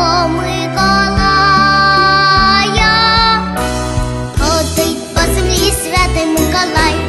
Миколая, ходить по землі святий Миколай.